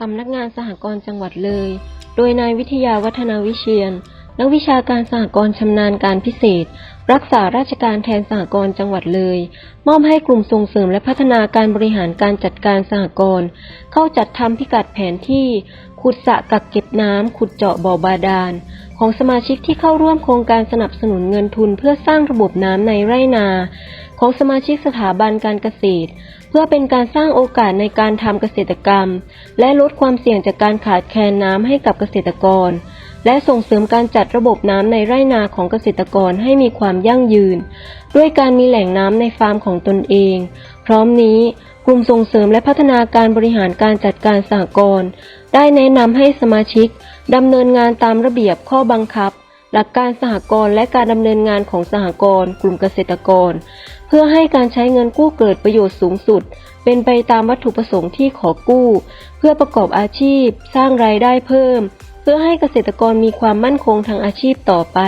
สำนักงานสหกรณ์จังหวัดเลย โดยนายวิทยาวัฒนาวิเชียน นักวิชาการสหกรณ์ชำนาญการพิเศษ รักษาราชการแทนสหกรณ์จังหวัดเลย มอบให้กลุ่มส่งเสริมและพัฒนาการบริหารการจัดการสหกรณ์เข้าจัดทำพิกัดแผนที่ ขุดสระกักเก็บน้ำขุดเจาะบ่อบาดาล ของสมาชิกที่เข้าร่วมโครงการสนับสนุนเงินทุนเพื่อสร้างระบบน้ำในไร่นา ของสมาชิกสถาบันการเกษตร เพื่อเป็นการสร้างโอกาสในการทำเกษตรกรรม และลดความเสี่ยงจากการขาดแคลนน้ำให้กับเกษตรกร และส่งเสริมการจัดระบบน้ำในไร่นาของเกษตรกรให้มีความยั่งยืน ด้วยการมีแหล่งน้ำในฟาร์มของตนเอง พร้อมนี้กลุ่มส่งเสริมและพัฒนาการบริหารการจัดการสหกรณ์ได้แนะนำให้สมาชิกดำเนินงานตามระเบียบข้อบังคับ หลักการสหกรณ์และการดำเนินงานของสหกรณ์กลุ่มเกษตรกร เพื่อให้การใช้เงินกู้เกิดประโยชน์สูงสุด เป็นไปตามวัตถุประสงค์ที่ขอกู้ เพื่อประกอบอาชีพ สร้างรายได้เพิ่ม เพื่อให้เกษตรกรมีความมั่นคงทางอาชีพต่อไป